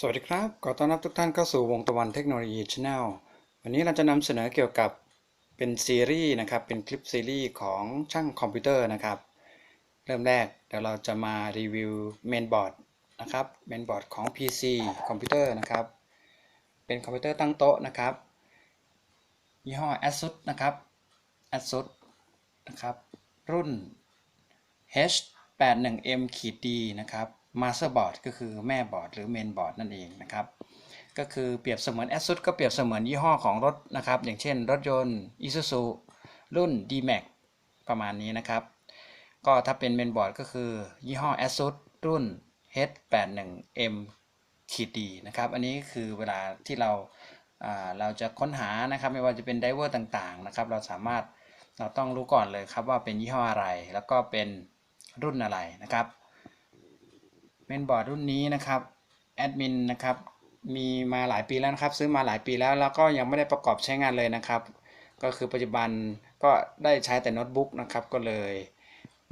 สวัสดีครับ ขอต้อนรับทุกท่านเข้าสู่วงตะวันเทคโนโลยีช anel วันนี้เราจะนำเสนอเกี่ยวกับเป็นซีรีส์นะครับ เป็นคลิปซีรีส์ของช่างคอมพิวเตอร์นะครับ เริ่มแรกเดี๋ยวเราจะมารีวิวเมนบอร์ดนะครับเมนบอร์ดของ PC คอมพิวเตอร์นะครับ เป็นคอมพิวเตอร์ตั้งโต๊ะนะครับ ยี่ห้อ ASUS นะครับ ASUS นะครับ รุ่น H81M D นะครับ Master Board ก็คือแม่บอร์ดหรือเมนบอร์ดนั่นเองนะครับก็คือเปรียบเสมือน ASUS ก็เปรียบเสมือนยี่ห้อของรถนะครับ อย่างเช่น รถยนต์ Isuzu รุ่น D-Max ประมาณนี้นะครับ ก็ถ้าเป็นเมนบอร์ดก็คือ ยี่ห้อ ASUS รุ่น H81M D นะครับ อันนี้คือเวลาที่เราเราจะค้นหานะครับ ไม่ว่าจะเป็นไดเวอร์ต่างๆนะครับ เราสามารถเราต้องรู้ก่อนเลยครับว่าเป็นยี่ห้ออะไร แล้วก็เป็นรุ่นอะไรนะครับ เมนบอร์ดรุ่นนี้นะครับแอดมินนะครับมีมาหลายปีแล้วนะครับ ซื้อมาหลายปีแล้วแล้วก็ยังไม่ได้ประกอบใช้งานเลยนะครับ ก็คือปัจจุบันก็ได้ใช้แต่โน้ตบุ๊กนะครับก็เลย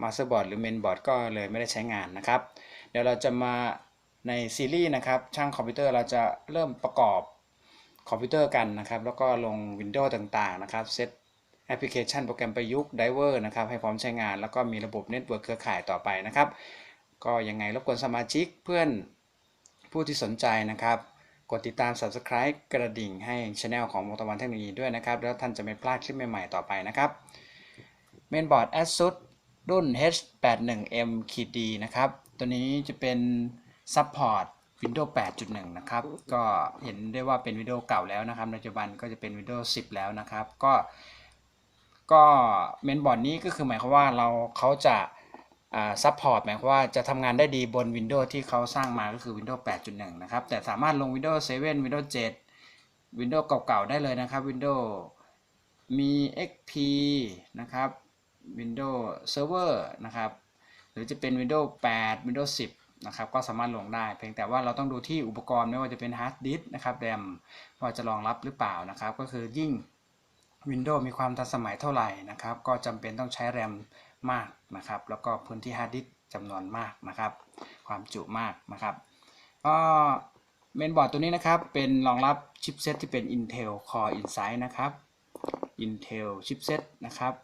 มาสเตอร์บอร์ดหรือเมนบอร์ดก็เลยไม่ได้ใช้งานนะครับ เดี๋ยวเราจะมาในซีรีส์นะครับช่างคอมพิวเตอร์เราจะเริ่มประกอบคอมพิวเตอร์กันนะครับ แล้วก็ลง Windows ต่างๆนะครับเซตแอปพลิเคชันโปรแกรมประยุกต์ไดเวอร์นะครับให้พร้อมใช้งาน แล้วก็มีระบบเน็ตเวิร์กเครือข่ายต่อไปนะครับ ก็ยังไงรบกวนสมาชิกเพื่อนผู้ที่สนใจนะครับ กดติดตาม Subscribe กระดิ่งให้ช anel ของมตะวันเทคโนโลยีด้วยนะครับ แล้วท่านจะไม่พลาดคลิปใหม่ๆต่อไปนะครับเมนบอร์ด ASUS รุ่น H81M D นะครับ ตัวนี้จะเป็น Support Windows 8.1 นะครับ ก็เห็นได้ว่าเป็น Windows เก่าแล้วนะครับในปัจจุบันก็จะเป็น Windows 10 แล้วนะครับ ก็ ก็เมนบอร์ดนี้ก็คือหมายความว่าเราเขาจะ ซัพพอร์ตหมายความว่าจะทำงานได้ดีบน Windows ที่เขาสร้างมาก็คือ Windows 8.1 นะครับ แต่สามารถลง Windows 7 Windows 7 Windows เก่าๆ ได้เลยนะครับ Windows มี XP นะครับ Windows Server นะครับ หรือจะเป็น Windows 8 Windows 10 นะครับ ก็สามารถลงได้ เพียงแต่ว่าเราต้องดูที่อุปกรณ์ไม่ว่าจะเป็น Hard Disk นะครับ RAM ว่าจะรองรับหรือเปล่านะครับ ก็คือยิ่ง Windows มีความทันสมัยเท่าไหร่นะครับ ก็จำเป็นต้องใช้ RAM ม มากนะครับ แล้วก็พื้นที่ Hard Disk จำนวนมากนะครับ ความจุมากนะครับก็เมนบอร์ดตัวนี้นะครับ เป็นรองรับชิปเซตที่เป็น Intel Core Insight นะครับ Intel chipset นะครับ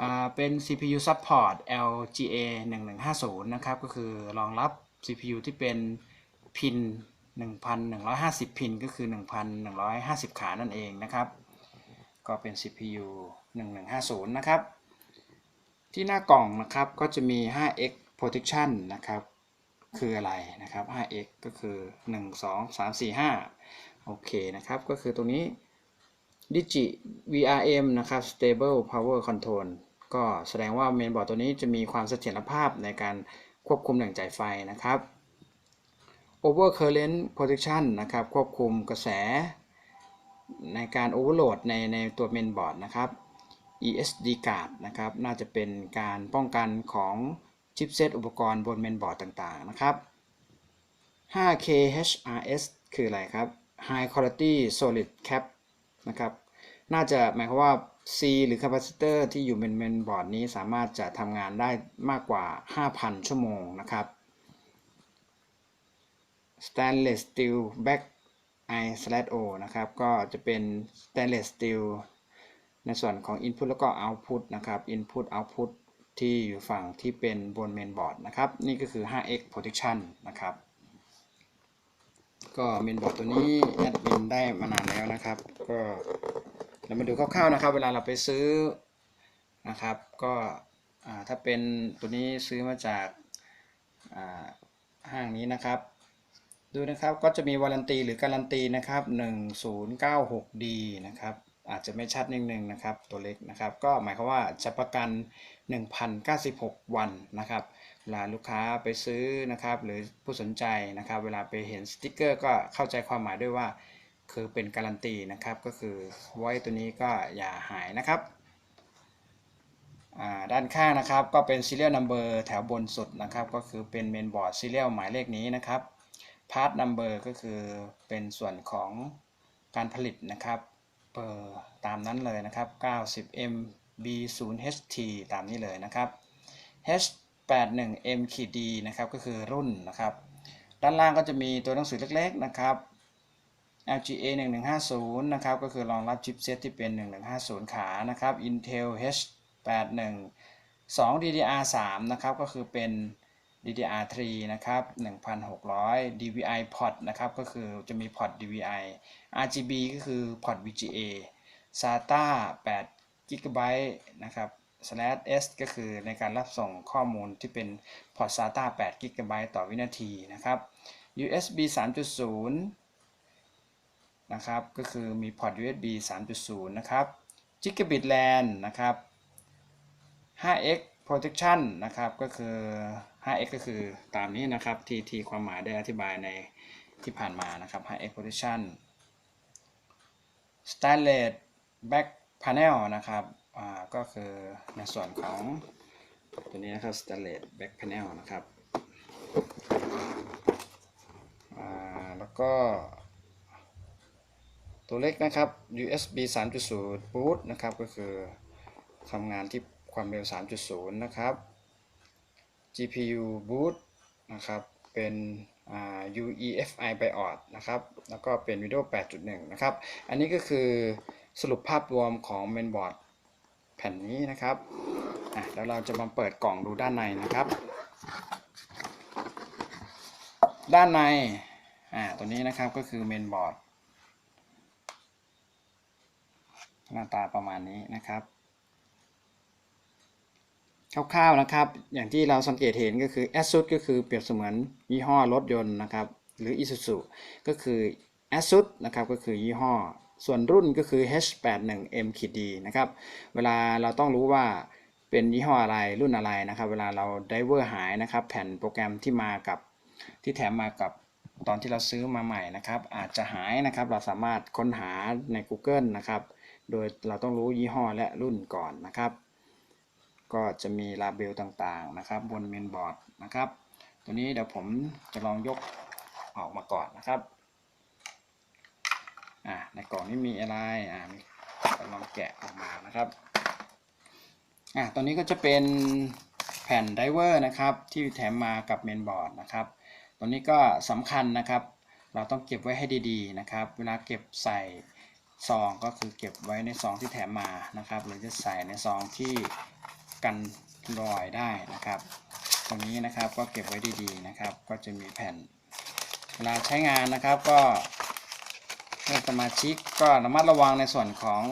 อ่าเป็น CPU support LGA 1150นะครับ ก็คือรองรับ CPU ที่เป็นพิน1,150 พินก็คือ 1,150 ขานั่นเองนะครับ ก็เป็น CPU 1150 นะครับ ที่หน้ากล่องนะครับก็จะมี 5x protection นะครับ คืออะไรนะครับ 5x ก็คือ 1 2 3 4 5 โอเคนะครับ ก็คือตรงนี้ Digi VRM นะครับ Stable Power Control ก็แสดงว่าเมนบอร์ดตัวนี้จะมีความเสถียรภาพในการควบคุมแหล่งจ่ายไฟนะครับ Overcurrent Protection นะครับ ควบคุมกระแสในการ Overload ในในตัวเมนบอร์ดนะครับ ESD card นะครับ น่าจะเป็นการป้องกันของชิปเซตอุปกรณ์บนเมนบอร์ดต่างๆ นะครับ 5K HRS คืออะไรครับ High Quality Solid Cap นะครับ น่าจะหมายความว่า C หรือ capacitor ที่อยู่บนเมนบอร์ดนี้สามารถจะทำงานได้มากกว่า 5,000 ชั่วโมงนะครับ Stainless Steel Back I/O นะครับ ก็จะเป็น Stainless Steel ในส่วนของ Input แล้วก็ Output นะครับ Input Output ที่อยู่ฝั่งที่เป็นบนเมนบอร์ดนะครับ นี่ก็คือ 5x protection นะครับ ก็เมนบอร์ดตัวนี้แอดมินได้มานานแล้วนะครับ ก็เรามาดูคร่าวๆนะครับ เวลาเราไปซื้อนะครับ ก็ถ้าเป็นตัวนี้ซื้อมาจากห้างนี้นะครับ ดูนะครับก็จะมีวารันตีหรือการันตีนะครับ 1096D นะครับ อาจจะไม่ชัดนิดนึงนะครับตัวเล็กนะครับ ก็หมายความว่าจะประกัน 1,096 วันนะครับเวลาลูกค้าไปซื้อนะครับหรือผู้สนใจนะครับ เวลาไปเห็นสติกเกอร์ก็เข้าใจความหมายด้วยว่า คือเป็นการันตีนะครับก็คือไว้ตัวนี้ก็อย่าหายนะครับอ่าด้านข้างนะครับก็เป็น serial number แถวบนสุดนะครับ ก็คือเป็นเมนบอร์ด serial หมายเลขนี้นะครับ part number ก็คือเป็นส่วนของการผลิตนะครับ เปอร์ตามนั้นเลยนะครับ 90M B0HT ตามนี้เลยนะครับ H81M D นะครับ ก็คือรุ่นนะครับ ด้านล่างก็จะมีตัวหนังสือเล็กๆนะครับ LGA 1150 นะครับ ก็คือรองรับชิปเซตที่เป็น 1150 ขานะครับ Intel H81 2 DDR3 นะครับ ก็คือเป็น DDR3 นะครับ 1,600 DVI port นะครับ ก็คือจะมีพอร์ต DVI RGB ก็คือพอร์ต VGA SATA 8 GB นะครับ slash s ก็คือในการรับส่งข้อมูลที่เป็นพอร์ต SATA 8 GB ต่อวินาทีนะครับ USB 3.0 นะครับ ก็คือมีพอร์ต USB 3.0 นะครับ Gigabit LAN นะครับ 5x protection นะครับก็คือ 5x ก็คือตามนี้นะครับที่ที่ความหมายได้อธิบายในที่ผ่านมานะครับ 5x protection stainless back panel นะครับอ่าก็คือในส่วนของตัวนี้นะครับ stainless back panel นะครับอ่าแล้วก็ตัวเล็กนะครับ USB 3.0 boot นะครับก็คือทำงานที่ ความเร็ว 3.0 นะครับ GPU boot นะครับ เป็น UEFI BIOS นะครับ แล้วก็เป็น Windows 8.1 นะครับ อันนี้ก็คือสรุปภาพรวมของ mainboard แผ่นนี้นะครับอะแล้วเราจะมาเปิดกล่องดูด้านในนะครับ ด้านในอ่าตัวนี้นะครับก็คือ mainboard หน้าตาประมาณนี้นะครับ คร่าวๆนะครับ อย่างที่เราสังเกตเห็นก็คือ ASUS ก็คือเปรียบเสมือนยี่ห้อรถยนต์นะครับ หรือ Isuzu ก็คือ ASUS นะครับก็คือยี่ห้อ ส่วนรุ่นก็คือ H81M-D นะครับ เวลาเราต้องรู้ว่าเป็นยี่ห้ออะไรรุ่นอะไรนะครับ เวลาเราไดเวอร์หายนะครับ แผ่นโปรแกรมที่มากับที่แถมมากับตอนที่เราซื้อมาใหม่นะครับ อาจจะหายนะครับเราสามารถค้นหาใน Google นะครับ โดยเราต้องรู้ยี่ห้อและรุ่นก่อนนะครับ ก็จะมีลาเบลต่างๆนะครับ บนเมนบอร์ดนะครับ ตัวนี้เดี๋ยวผมจะลองยกออกมาก่อนนะครับอ่าในกล่องนี้มีอะไรอ่ามีลองแกะออกมานะครับอ่าตัวนี้ก็จะเป็นแผ่นไดเวอร์นะครับที่แถมมากับเมนบอร์ดนะครับตัวนี้ก็สำคัญนะครับ เราต้องเก็บไว้ให้ดีๆนะครับ เวลาเก็บใส่ซองก็คือเก็บไว้ในซองที่แถมมานะครับหรือจะใส่ในซองที่ กันรอยได้นะครับ ตรงนี้นะครับก็เก็บไว้ดีๆนะครับ ก็จะมีแผ่นเวลาใช้งานนะครับก็เพื่อนสมาชิกก็ระมัดระวังในส่วนของ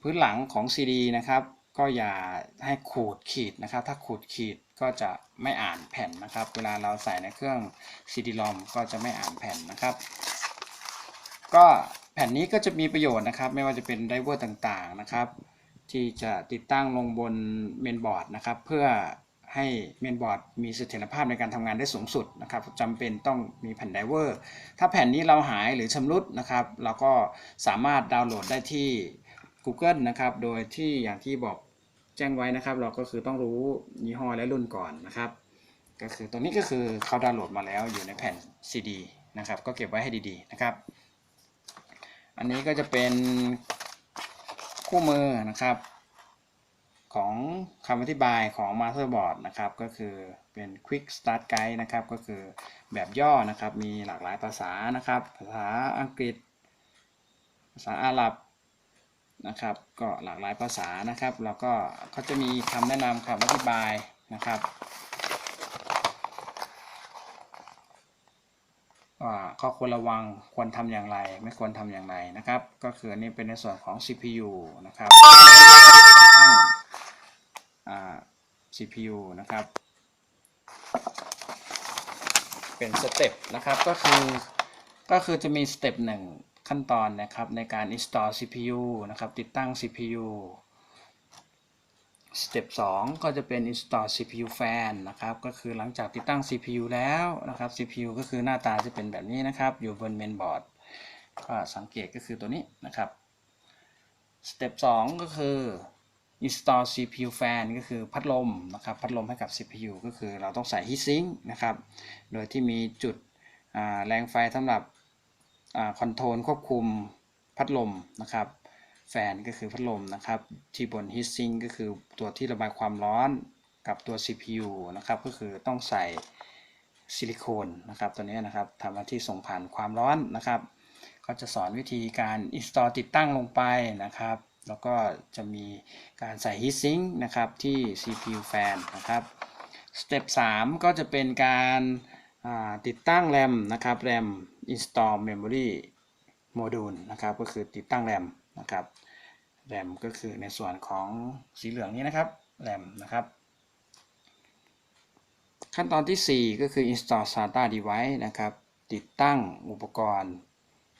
พื้นหลังของ CD นะครับก็อย่าให้ขูดขีดนะครับ ถ้าขูดขีดก็จะไม่อ่านแผ่นนะครับ เวลาเราใส่ในเครื่อง CD-ROM ก็จะไม่อ่านแผ่นนะครับ ก็แผ่นนี้ก็จะมีประโยชน์นะครับ ไม่ว่าจะเป็นไดเวอร์ต่างๆนะครับ ที่จะติดตั้งลงบนเมนบอร์ดนะครับ เพื่อให้เมนบอร์ดมีเสถียรภาพในการทำงานได้สูงสุดนะครับจำเป็นต้องมีแผ่นไดเวอร์ ถ้าแผ่นนี้เราหายหรือชำรุดนะครับ เราก็สามารถดาวน์โหลดได้ที่ Google นะครับ โดยที่อย่างที่บอกแจ้งไว้นะครับ เราก็คือต้องรู้ยี่ห้อและรุ่นก่อนนะครับ ก็คือตัวนี้ก็คือเขาดาวน์โหลดมาแล้วอยู่ในแผ่น CD นะครับ ก็เก็บไว้ให้ดีๆนะครับ อันนี้ก็จะเป็น คู่มือนะครับ ของคำอธิบายของ Masterboard นะครับ ก็คือเป็น Quick Start Guide นะครับ ก็คือแบบย่อนะครับ มีหลากหลายภาษานะครับ ภาษาอังกฤษ ภาษาอาหรับนะครับ ก็หลากหลายภาษานะครับ แล้วก็เขาจะมีคำแนะนำคำอธิบายนะครับ ว่า ข้อควรระวังควรทำอย่างไร ไม่ควรทำอย่างไรนะครับ ก็คือนนี้เป็นในส่วนของ CPU นะครับ ตั้ง CPU นะครับ เป็นสเต็ปนะครับ ก็คือก็คือจะมีสเต็ปหนึ่งขั้นตอนนะครับในการ install CPU นะครับ ติดตั้ง CPU สเต็ป2ก็จะเป็น install CPU fan นะครับ ก็คือหลังจากติดตั้ง CPU แล้วนะครับ CPU ก็คือหน้าตาจะเป็นแบบนี้นะครับ อยู่บน mainboard ก็สังเกตก็คือตัวนี้นะครับสเต็ป2ก็คือ install CPU fan ก็คือพัดลมนะครับ พัดลมให้กับ CPU ก็คือเราต้องใส่ heatsink นะครับ โดยที่มีจุดแรงไฟสำหรับคอนโทรลควบคุมพัดลมนะครับ แฟนก็คือพัดลมนะครับ ที่บน heatsink ก็คือตัวที่ระบายความร้อนกับตัว CPU นะครับ ก็คือต้องใส่ซิลิโคนนะครับตัวนี้นะครับทำหน้าที่ส่งผ่านความร้อนนะครับก็จะสอนวิธีการ install ติดตั้งลงไปนะครับ แล้วก็จะมีการใส่ heat sink นะครับที่ CPU fan นะครับสเต็ป3ก็จะเป็นการอ่าติดตั้งแรมนะครับแรม install memory module นะครับ ก็คือติดตั้งแรม นะครับแรมก็คือในส่วนของสีเหลืองนี้นะครับแรมนะครับ ขั้นตอนที่ 4 ก็คือ install SATA device นะครับ ติดตั้งอุปกรณ์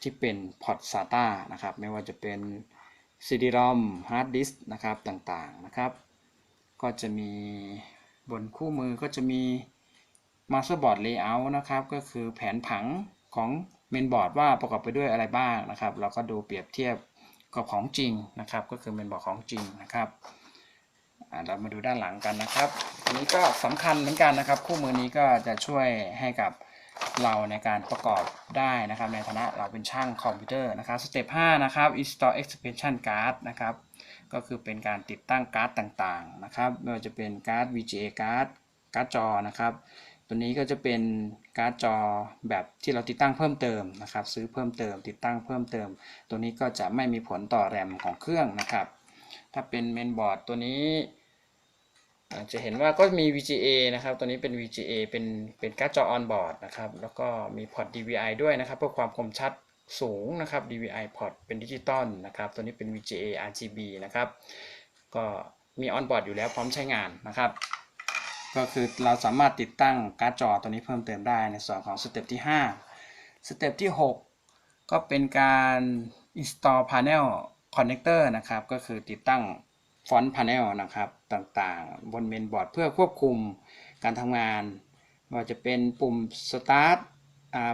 ที่เป็นพอร์ต SATA นะครับ ไม่ว่าจะเป็น CD-ROM hard disk นะครับต่างๆนะครับ ก็จะมีบนคู่มือก็จะมี motherboard layout นะครับ ก็คือแผนผังของ mainboard ว่าประกอบไปด้วยอะไรบ้างนะครับ เราก็ดูเปรียบเทียบ กับของจริงนะครับ ก็คือ mainboard ของจริงนะครับเรามาดูด้านหลังกันนะครับ อันนี้ก็สำคัญเหมือนกันนะครับ คู่มือนี้ก็จะช่วยให้กับเราในการประกอบได้นะครับ ในฐานะเราเป็นช่างคอมพิวเตอร์นะครับสเต็ป5นะครับ install expansion card นะครับ ก็คือเป็นการติดตั้งการ์ดต่างๆนะครับไม่ว่าจะเป็นการ์ด VGA การ์ดการ์ดจอนะครับ ตัวนี้ก็จะเป็นการ์ดจอแบบที่เราติดตั้งเพิ่มเติมนะครับ ซื้อเพิ่มเติม ติดตั้งเพิ่มเติม ตัวนี้ก็จะไม่มีผลต่อแรมของเครื่องนะครับ ถ้าเป็นเมนบอร์ดตัวนี้จะเห็นว่าก็มี VGA นะครับ ตัวนี้เป็น VGA เป็นเป็นการ์ดจอ on board นะครับ แล้วก็มีพอร์ต DVI ด้วยนะครับ เพื่อความคมชัดสูงนะครับ DVI พอร์ตเป็นดิจิตอลนะครับ ตัวนี้เป็น VGA RGB นะครับ ก็มี on board อยู่แล้วพร้อมใช้งานนะครับ ก็คือเราสามารถติดตั้งการ์ดจอตัวนี้เพิ่มเติมได้ในส่วนของสเต็ปที่ 5 สเต็ปที่ 6 ก็เป็นการ install panel connector นะครับ ก็คือติดตั้งฟอนต์พาเนลนะครับ ต่างๆ บนเมนบอร์ดเพื่อควบคุมการทำงานว่าจะเป็นปุ่ม Start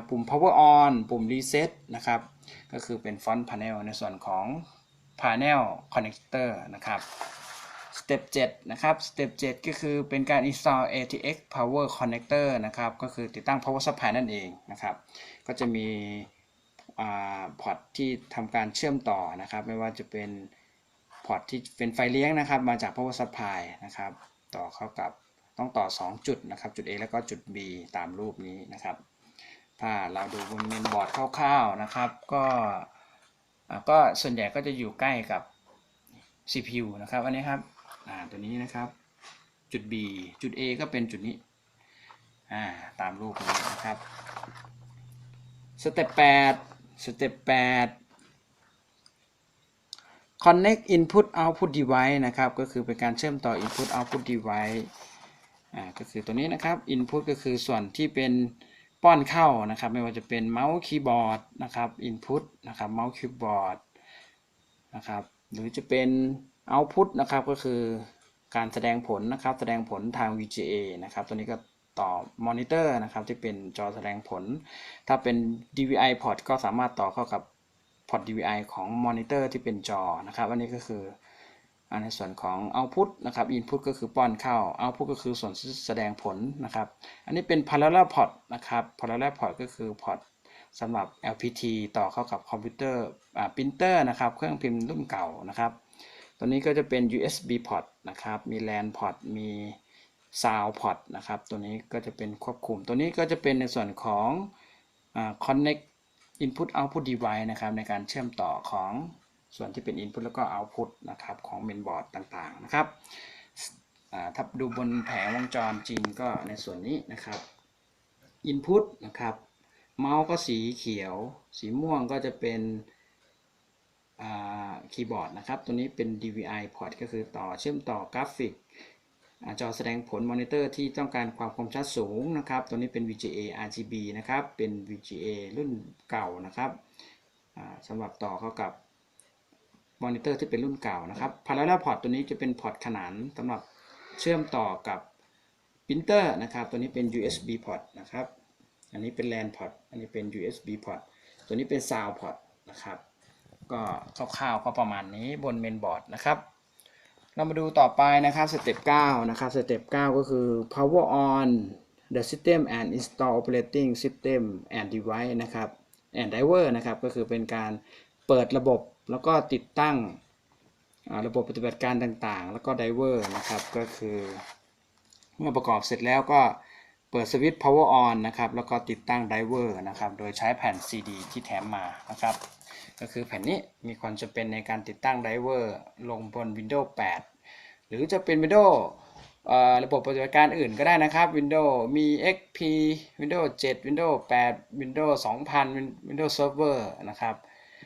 ปุ่ม Power On ปุ่ม Reset นะครับ ก็คือเป็นฟอนต์พาเนลในส่วนของ Panel Connector นะครับ สเต็ป7นะครับสเต็ป7ก็คือเป็นการ install ATX Power Connector นะครับ ก็คือติดตั้ง Power Supply นั่นเองนะครับ ก็จะมีพอร์ตที่ทำการเชื่อมต่อนะครับ ไม่ว่าจะเป็นพอร์ตที่เป็นไฟเลี้ยงนะครับ มาจาก power supply นะครับ ต่อเข้ากับต้องต่อ 2 จุดนะครับ จุด A แล้วก็จุด B ตามรูปนี้นะครับ ถ้าเราดูบนเมนบอร์ดคร่าวๆนะครับ ก็ก็ส่วนใหญ่ก็จะอยู่ใกล้กับ CPU นะครับ อันนี้ครับ อ่าตัวนี้นะครับ จุด B จุด A ก็เป็นจุดนี้อ่าตามรูปนี้นะครับสเต็ป8สเต็ป8 connect input output device นะครับ ก็คือเป็นการเชื่อมต่อ input output device อ่าก็คือตัวนี้นะครับ input ก็คือส่วนที่เป็นป้อนเข้านะครับ ไม่ว่าจะเป็นเมาส์คีย์บอร์ดนะครับ input นะครับเมาส์คีย์บอร์ดนะครับ หรือจะเป็น output นะครับก็คือการแสดงผลนะครับ แสดงผลทาง VGA นะครับ ตัวนี้ก็ต่อมอนิเตอร์นะครับ ที่เป็นจอแสดงผล ถ้าเป็น DVI port ก็สามารถต่อเข้ากับพอร์ต DVI ของมอนิเตอร์ที่เป็นจอนะครับ อันนี้ก็คืออันในส่วนของ Output นะครับ Input ก็คือป้อนเข้า Output ก็คือส่วนแสดงผลนะครับ อันนี้เป็น Parallel Port นะครับ Parallel Port ก็คือพอร์ตสำหรับ LPT ต่อเข้ากับคอมพิวเตอร์อ่า printer นะครับ เครื่องพิมพ์รุ่นเก่านะครับ ตัวนี้ก็จะเป็น USB port นะครับ มี LAN port มี Sound port นะครับ ตัวนี้ก็จะเป็นควบคุม ตัวนี้ก็จะเป็นในส่วนของอ connect input output device นะครับ ในการเชื่อมต่อของส่วนที่เป็น input แล้วก็ output นะครับของ mainboard ต่างๆ นะครับถ้าดูบนแผงวงจรจริงก็ในส่วนนี้นะครับ input นะครับ เมาส์ก็สีเขียว สีม่วงก็จะเป็น คีย์บอร์ดนะครับ ตัวนี้เป็น DVI port ก็คือต่อเชื่อมต่อกราฟิกอจอแสดงผลมอนิเตอร์ที่ต้องการความคมชัดสูงนะครับ ตัวนี้เป็น VGA RGB นะครับ เป็น VGA รุ่นเก่านะครับสำหรับต่อเข้ากับมอนิเตอร์ที่เป็นรุ่นเก่านะครับ Parallel port ตัวนี้จะเป็นพอร์ตขนานสำหรับเชื่อมต่อกับปรินเตอร์นะครับ ตัวนี้เป็น USB port นะครับ อันนี้เป็น LAN port อันนี้เป็น USB port ตัวนี้เป็น Sound port นะครับ ก็คร่าวๆก็ประมาณนี้บนเมนบอร์ดนะครับ เรามาดูต่อไปนะครับสเต็ป9นะครับสเต็ป9ก็คือ power on the system and install operating system and device นะครับ and driver นะครับก็คือเป็นการเปิดระบบแล้วก็ติดตั้งระบบปฏิบัติการต่างๆ แล้วก็ driver นะครับ ก็คือเมื่อประกอบเสร็จแล้วก็เปิดปิดสวิตช์ power on นะครับ แล้วก็ติดตั้ง driver นะครับ โดยใช้แผ่น CD ที่แถมมานะครับ ก็คือแผ่นนี้มีความจำเป็นในการติดตั้ง driver ลงบน Windows 8 หรือจะเป็น Windows ระบบปฏิบัติการอื่นก็ได้นะครับ Windows มี XP Windows 7 Windows 8 Windows 2000 Windows Server นะครับ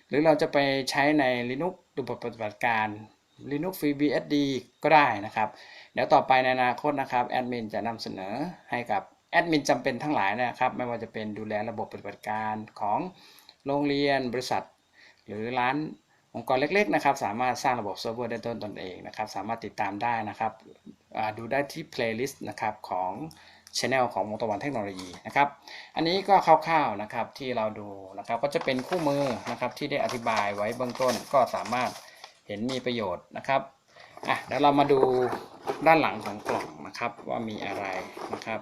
หรือเราจะไปใช้ใน Linux ระบบปฏิบัติการ Linux FreeBSD ก็ได้นะครับ เดี๋ยวต่อไปในอนาคตนะครับแอดมินจะนำเสนอให้กับแอดมินจำเป็นทั้งหลายนะครับ ไม่ว่าจะเป็นดูแลระบบปฏิบัติการของโรงเรียนบริษัท หรือร้านองค์กรเล็กๆนะครับ สามารถสร้างระบบเซิร์ฟเวอร์ได้ต้นตนเองนะครับ สามารถติดตามได้นะครับดูได้ที่ playlist นะครับของ Channel ของมงตะวันเทคโนโลยีนะครับ อันนี้ก็คร่าวๆนะครับที่เราดูนะครับก็จะเป็นคู่มือนะครับที่ได้อธิบายไว้เบื้องต้นก็สามารถเห็นมีประโยชน์นะครับอะเดี๋ยวเรามาดูด้านหลังของกล่องนะครับว่ามีอะไรนะครับ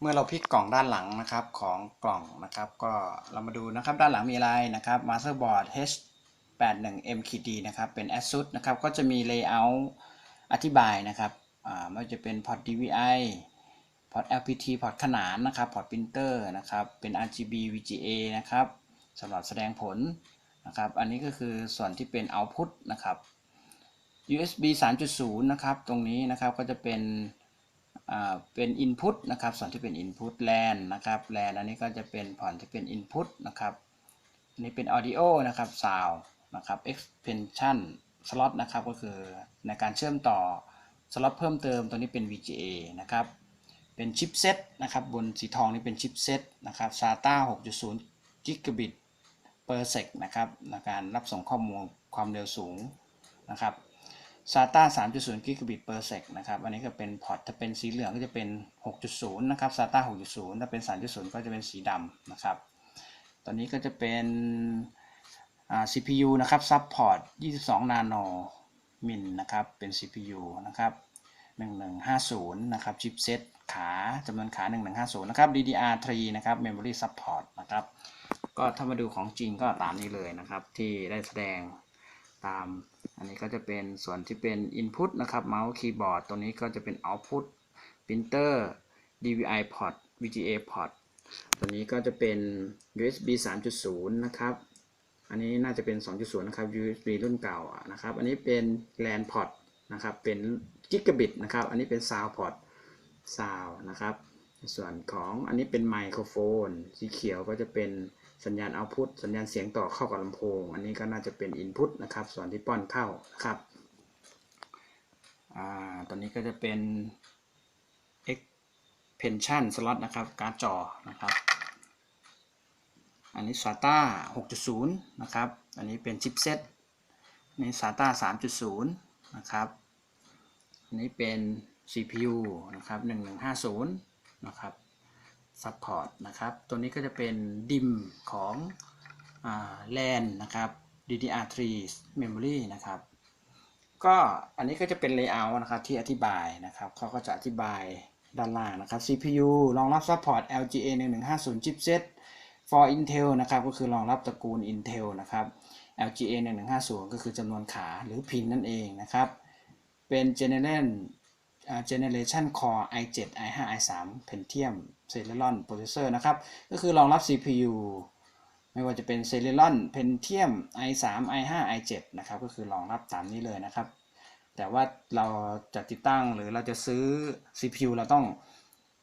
เมื่อเราพลิกกล่องด้านหลังนะครับของกล่องนะครับก็เรามาดูนะครับด้านหลังมีอะไรนะครับ Motherboard H81MKD นะครับเป็น ASUS นะครับก็จะมี layout อธิบายนะครับไม่ว่าจะเป็นพอร์ต DVI พอร์ต LPT พอร์ตขนานนะครับพอร์ตปรินเตอร์นะครับ เป็น RGB VGA นะครับสำหรับแสดงผลนะครับ อันนี้ก็คือส่วนที่เป็น output นะครับ USB 3.0 นะครับ ตรงนี้นะครับก็จะเป็น เป็น input นะครับส่วนที่เป็น input LAN นะครับ LAN อันนี้ก็จะเป็นพอร์ตที่เป็น input นะครับอันนี้เป็น audio นะครับ sound นะครับ expansion slot นะครับก็คือในการเชื่อมต่อสล็อตเพิ่มเติมตัวนี้เป็น VGA นะครับเป็นชิปเซตนะครับบนสีทองนี่เป็นชิปเซตนะครับ SATA 6.0 gigabit per sec นะครับในการรับส่งข้อมูลความเร็วสูงนะครับ SATA 3.0 gigabit per sec นะครับ อันนี้ก็เป็นพอร์ตถ้าเป็นสีเหลืองก็จะเป็น 6.0 นะครับ SATA 6.0 ถ้าเป็น 3.0 ก็จะเป็นสีดำนะครับ ตอนนี้ก็จะเป็น CPU นะครับ support 22 nano min นะครับ เป็น CPU นะครับ 1150 นะครับ chipset ขาจำนวนขา 1150 นะครับ DDR3 นะครับ memory support นะครับ ก็ถ้ามาดูของจริงก็ตามนี้เลยนะครับ ที่ได้แสดง ตาม อันนี้ก็จะเป็นส่วนที่เป็น input นะครับ mouse keyboard ตัวนี้ก็จะเป็น output printer DVI port VGA port ตัวนี้ก็จะเป็น USB 3.0 นะครับ อันนี้น่าจะเป็น 2.0 นะครับ USB รุ่นเก่านะครับ อันนี้เป็น LAN port นะครับ เป็น Gigabit นะครับ อันนี้เป็น Sound port Sound นะครับ ส่วนของอันนี้เป็นไมโครโฟน สีเขียวก็จะเป็น สัญญาณ output สัญญาณเสียงต่อเข้ากับลำโพง อันนี้ก็น่าจะเป็น input นะครับ ส่วนที่ป้อนเข้านะครับอ่าตัวนี้ก็จะเป็น expansion slot นะครับ การ์จอนะครับ อันนี้ SATA 6.0 นะครับ อันนี้เป็นชิปเซ็ตนี่ SATA 3.0 นะครับ อันนี้เป็น CPU นะครับ 1150 นะครับ Support นะครับ ตัวนี้ก็จะเป็น DIM ของอ่า LAN นะครับ DDR3 Memory นะครับ ก็อันนี้ก็จะเป็น layout นะครับที่อธิบายนะครับเขาก็จะอธิบายด้านล่างนะครับ CPU รองรับ support LGA 1150 chipset for Intel นะครับ ก็คือรองรับตระกูล Intel นะครับ LGA 1150 ก็คือจำนวนขาหรือพินนั่นเองนะครับ เป็น Generation Generation Core i7 i5 i3 Pentium Celeron Processor นะครับ ก็คือรองรับ CPU ไม่ว่าจะเป็น Celeron Pentium i3 i5 i7 นะครับ ก็คือรองรับตามนี้เลยนะครับ แต่ว่าเราจะติดตั้งหรือเราจะซื้อ CPU เราต้อง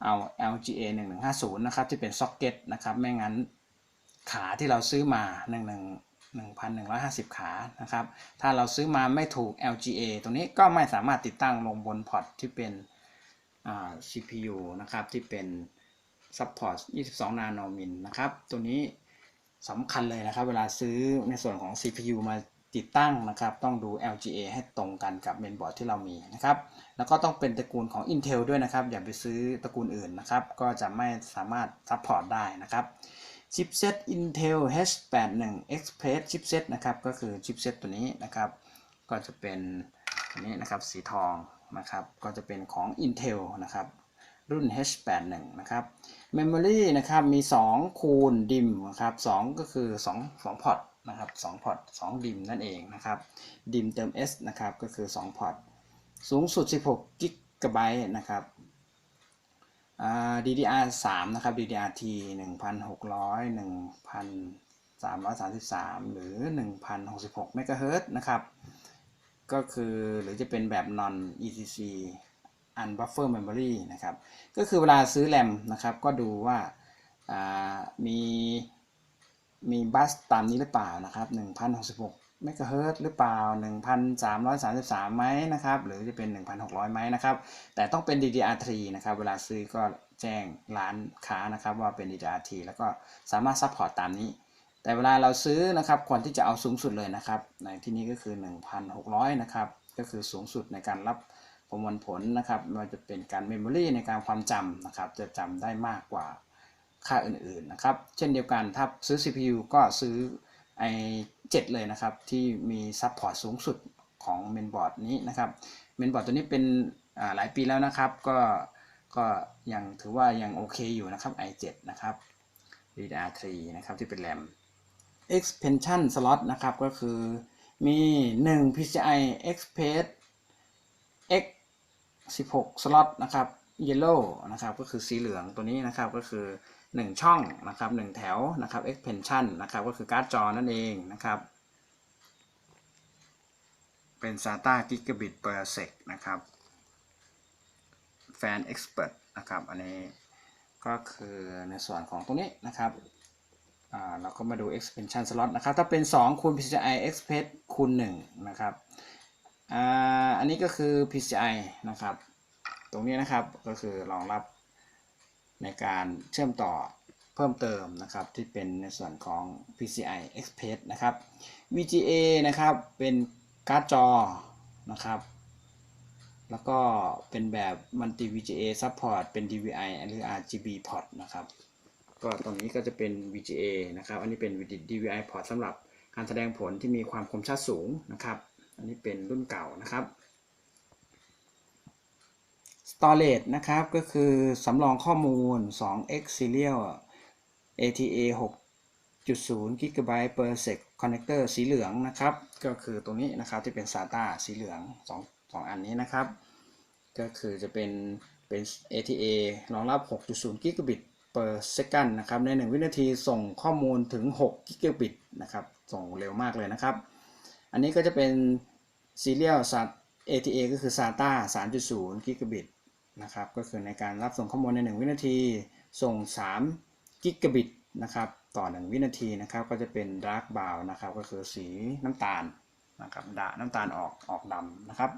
เอา LGA 1150 นะครับ ที่เป็น socket นะครับ ไม่งั้นขาที่เราซื้อมา 11 1,150 ขานะครับ ถ้าเราซื้อมาไม่ถูก LGA ตรงนี้ก็ไม่สามารถติดตั้งลงบนพอร์ตที่เป็น CPU นะครับ ที่เป็น support 22 นาโนมิลนะครับ ตัวนี้สำคัญเลยนะครับ เวลาซื้อในส่วนของ CPU มาติดตั้งนะครับ ต้องดู LGA ให้ตรงกันกับเมนบอร์ดที่เรามีนะครับ แล้วก็ต้องเป็นตระกูลของ Intel ด้วยนะครับ อย่าไปซื้อตระกูลอื่นนะครับ ก็จะไม่สามารถ support ได้นะครับชิปเซต Intel H81 Express ชิปเซตนะครับ ก็คือชิปเซตตัวนี้นะครับ ก็จะเป็นอันนี้นะครับสีทองนะครับ ก็จะเป็นของ Intel นะครับ รุ่น H81 นะครับ Memory นะครับมี 2 คูณดิมนะครับ2ก็คือ2 2พอร์ตนะครับ2พอร์ต2ดิมนั่นเองนะครับดิมเติม S นะครับก็คือ2พอร์ตสูงสุด 16กิกะไบต์นะครับ DDR 3นะครับ DDR-T 1600 1333 หรือ 1066 เมกะเฮิรตซ์นะครับ ก็คือหรือจะเป็นแบบ non etc unbuffer memory นะครับ ก็คือเวลาซื้อแรมนะครับ ก็ดูว่าามีมีบัสตามนี้หรือเปล่านะครับ1066เมกะเฮิรตซ์หรือเปล่า 1333ไหมนะครับ หรือจะเป็น 1600ไหมนะครับ แต่ต้องเป็น DDR3 นะครับ เวลาซื้อก็แจ้งร้านค้านะครับว่าเป็น DDR3 แล้วก็สามารถซัพพอร์ตตามนี้ แต่เวลาเราซื้อนะครับควรที่จะเอาสูงสุดเลยนะครับ ในที่นี้ก็คือ 1,600 นะครับ ก็คือสูงสุดในการรับ ประมวลผลนะครับไม่ว่าจะเป็นการเมมโมรีในการความจำนะครับ จะจำได้มากกว่าค่าอื่นๆนะครับ เช่นเดียวกันถ้าซื้อ CPU ก็ซื้อ i7 เลยนะครับ ที่มีซัพพอร์ตสูงสุดของเมนบอร์ดนี้นะครับ เมนบอร์ดตัวนี้เป็นหลายปีแล้วนะครับ ก็ก็ยังถือว่ายังโอเคอยู่นะครับ i7 นะครับ DDR3 นะครับที่เป็นแรม expansion slot นะครับก็คือมี 1 PCI Express X 16 slot นะครับ yellow นะครับ ก็คือสีเหลืองตัวนี้นะครับ ก็คือ 1 ช่องนะครับ 1 แถวนะครับ expansion นะครับ ก็คือการ์ดจอนั่นเองนะครับ เป็น SATA gigabit per sec นะครับ Fan Expert นะครับ อันนี้ก็คือในส่วนของตรงนี้นะครับเราก็มาดู expansion slot นะครับ ถ้าเป็น 2 คูณ PCI Express คูณ1นะครับ อ่าอันนี้ก็คือ PCI นะครับ ตรงนี้นะครับก็คือรองรับในการเชื่อมต่อเพิ่มเติมนะครับที่เป็นในส่วนของ PCI Express นะครับ VGA นะครับเป็นการ์ดจอนะครับ แล้วก็เป็นแบบ Multi VGA Support เป็น DVI หรือ RGB port นะครับ ก็ตรงนี้ก็จะเป็น VGA นะครับ อันนี้เป็น DVI port สำหรับการแสดงผลที่มีความคมชัดสูงนะครับ อันนี้เป็นรุ่นเก่านะครับ Storage นะครับก็คือสำรองข้อมูล 2x serial ATA 6.0 GB per sec connector สีเหลืองนะครับ ก็คือตรงนี้นะครับที่เป็น SATA สีเหลือง2 2อันนี้นะครับ ก็คือจะเป็นเป็น ATA รองรับ 6.0 Gigabit per second นะครับ ใน 1 วินาทีส่งข้อมูลถึง6 Gigabit นะครับ ส่งเร็วมากเลยนะครับ อันนี้ก็จะเป็น Serial ATA ก็คือ SATA 3.0 Gigabit นะครับ ก็คือในการรับส่งข้อมูลใน 1 วินาที ส่ง3 Gigabit นะครับ ต่อ 1 วินาทีนะครับ ก็จะเป็น Dark Brown นะครับ ก็คือสีน้ำตาลนะครับดาน้ำตาลออกออกดำนะครับ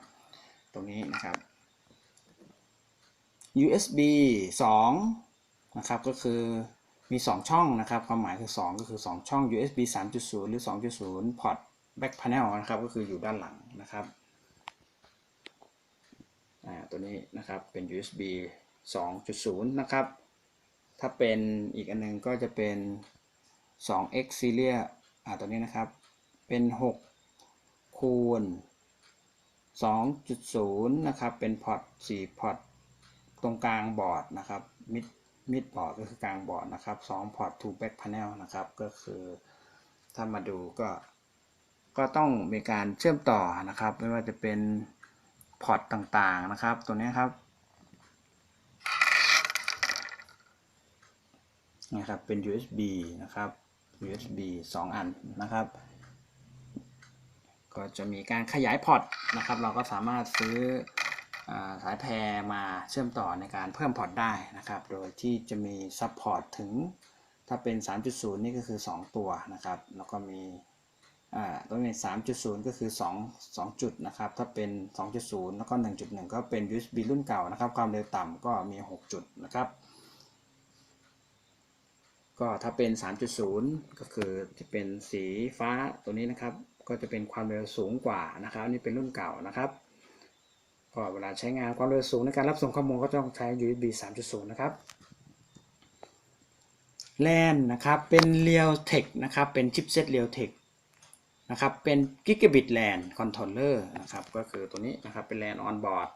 ตรงนี้นะครับ USB 2นะครับ ก็คือมี 2 ช่องนะครับ ความหมายคือ 2 ก็คือ 2 ช่อง USB 3.0 หรือ 2.0 พอร์ต back panel นะครับก็คืออยู่ด้านหลังนะครับตัวนี้นะครับเป็น USB 2.0 นะครับ ถ้าเป็นอีกอันหนึงก็จะเป็น 2x serial อ่าตัวนี้นะครับเป็น 6 คูณ 2.0 นะครับ เป็นพอร์ต 4 พอร์ต ตรงกลางบอร์ดนะครับ มิด มิดบอร์ดก็คือกลางบอร์ดนะครับ 2 พอร์ต to back panel นะครับ ก็คือถ้ามาดูก็ ก็ต้องมีการเชื่อมต่อนะครับ ไม่ว่าจะเป็นพอร์ตต่างๆนะครับ ตัวนี้ครับนะครับเป็น USB นะครับ USB 2 อันนะครับ ก็จะมีการขยายพอร์ตนะครับ เราก็สามารถซื้ออสายแพรมาเชื่อมต่อในการเพิ่มพอร์ตได้นะครับ โดยที่จะมีซัพพอร์ตถึงถ้าเป็น 3.0 นี่ก็คือ 2 ตัวนะครับ แล้วก็มี อ่าต้องเป็น3.0 ก็คือ 2 2 จุดนะครับ ถ้าเป็น 2.0 แล้วก็ 1.1 ก็เป็น USB รุ่นเก่านะครับ ความเร็วต่ำก็มี 6 จุดนะครับ ก็ถ้าเป็น 3.0 ก็คือที่เป็นสีฟ้าตัวนี้นะครับ ก็จะเป็นความเร็วสูงกว่านะครับอันนี่เป็นรุ่นเก่านะครับก็เวลาใช้งานความเร็วสูงในการรับส่งข้อมูลก็ต้องใช้ USB 3.0 นะครับ LAN นะครับ เป็น Realtek นะครับ เป็นชิปเซ็ต Realtek นะครับเป็น Gigabit LAN Controller นะครับก็คือตัวนี้นะครับเป็น LAN on board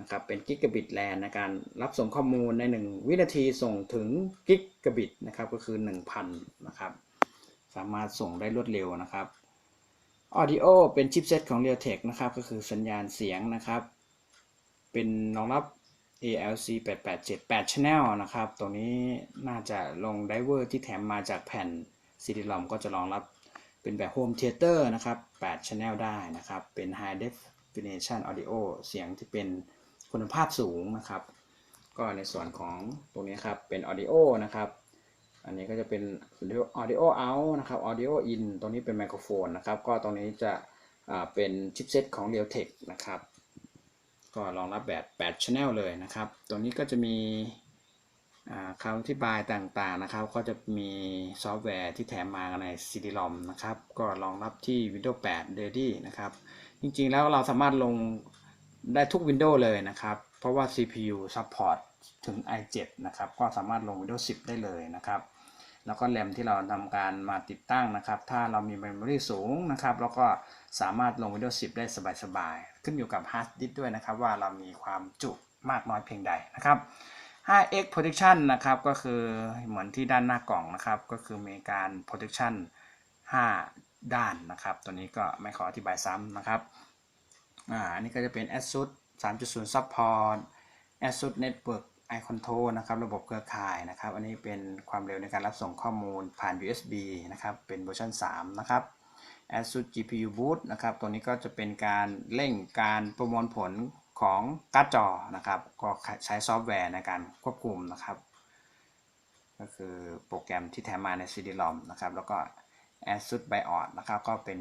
นะครับเป็น Gigabit LAN ในการรับส่งข้อมูลใน 1 วินาทีส่งถึง Gigabit นะครับก็คือ 1,000นะครับสามารถส่งได้รวดเร็วนะครับ Audio เป็นชิปเซตของ Realtek นะครับก็คือสัญญาณเสียงนะครับ เป็นรองรับ ALC 887 8 Channel นะครับ ตรงนี้น่าจะลงไดเวอร์ที่แถมมาจากแผ่น CD-ROM ก็จะรองรับ เป็นแบบ Home Theater นะครับ 8 Channel ได้นะครับ เป็น High Definition Audio เสียงที่เป็นคุณภาพสูงนะครับ ก็ในส่วนของตรงนี้ครับ เป็น Audio นะครับ อันนี้ก็จะเป็น Audio Out นะครับ Audio In ตรงนี้เป็นไมโครโฟนนะครับ ก็ตรงนี้จะเป็นชิปเซตของ Realtek นะครับ ก็รองรับแบบ 8 Channel เลยนะครับตรงนี้ก็จะมี คำอธิบายต่างๆนะครับ ก็จะมีซอฟต์แวร์ที่แถมมาใน CD-ROM นะครับ ก็รองรับที่ Windows 8 Ready นะครับ จริงๆแล้วเราสามารถลงได้ทุก Windows เลยนะครับ เพราะว่า CPU support ถึง i7 นะครับ ก็สามารถลง Windows 10 ได้เลยนะครับ แล้วก็แรมที่เราทำการมาติดตั้งนะครับ ถ้าเรามี Memory สูงนะครับ แล้วก็สามารถลง Windows 10 ได้สบายๆ ขึ้นอยู่กับ Hard Disk ด้วยนะครับ ว่าเรามีความจุมากน้อยเพียงใดนะครับ 5x protection นะครับก็คือเหมือนที่ด้านหน้ากล่องนะครับก็คือมีการ protection 5 ด้านนะครับ ตัวนี้ก็ไม่ขออธิบายซ้ำนะครับอ่าอันนี้ก็จะเป็น ASUS 3.0 support ASUS Network i control นะครับระบบเครือข่ายนะครับ อันนี้เป็นความเร็วในการรับส่งข้อมูลผ่าน USB นะครับเป็นเวอร์ชัน3 นะครับ ASUS GPU Boot นะครับตัวนี้ก็จะเป็นการเร่งการประมวลผล ของการ์ดจอนะครับ ก็ใช้ซอฟต์แวร์ในการควบคุมนะครับ ก็คือโปรแกรมที่แถมมาใน CD-ROM นะครับ แล้วก็ ASUS BIOS นะครับ ก็เป็น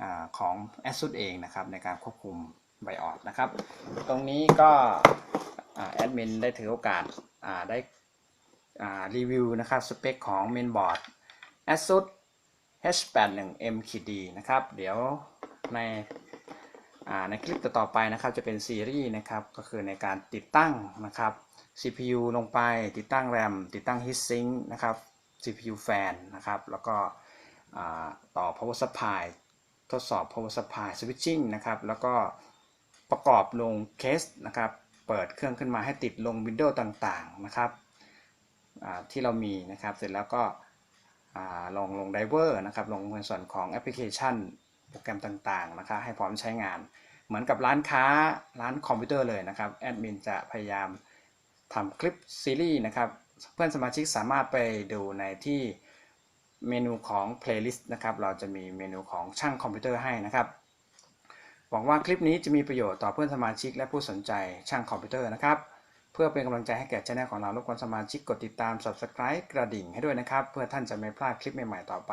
อของ ASUS เองนะครับ ในการควบคุม BIOS นะครับ ตรงนี้ก็แอดมินได้ถือโอกาสาได้รีวิวนะครับสเปคของเมนบอร์ด ASUS H81MKD นะครับ เดี๋ยวใน ในคลิปต่อไปนะครับจะเป็นซีรีส์นะครับก็คือในการติดตั้งนะครับ CPU ลงไปติดตั้ง RAM ติดตั้ง Heatsink นะครับ CPU fan นะครับแล้วก็ต่อ power supply ทดสอบ power supply switching นะครับแล้วก็ประกอบลงเคสนะครับเปิดเครื่องขึ้นมาให้ติดลง Windows ต่างๆนะครับที่เรามีนะครับเสร็จแล้วก็อ่าลงลงไดเวอร์นะครับลงในส่วนของแอปพลิเคชัน โปรแกรมต่างๆนะครับให้พร้อมใช้งาน เหมือนกับร้านค้าร้านคอมพิวเตอร์เลยนะครับแอดมินจะพยายามทำคลิปซีรีส์นะครับเพื่อนสมาชิกสามารถไปดูในที่เมนูของ playlist นะครับ เราจะมีเมนูของช่างคอมพิวเตอร์ให้นะครับ หวังว่าคลิปนี้จะมีประโยชน์ต่อเพื่อนสมาชิกและผู้สนใจช่างคอมพิวเตอร์นะครับ เพื่อเป็นกำลังใจให้แก่ช่องของเรารบกวนสมาชิกกดติดตาม subscribe กระดิ่งให้ด้วยนะครับ เพื่อท่านจะไม่พลาดคลิปใหม่ๆต่อไป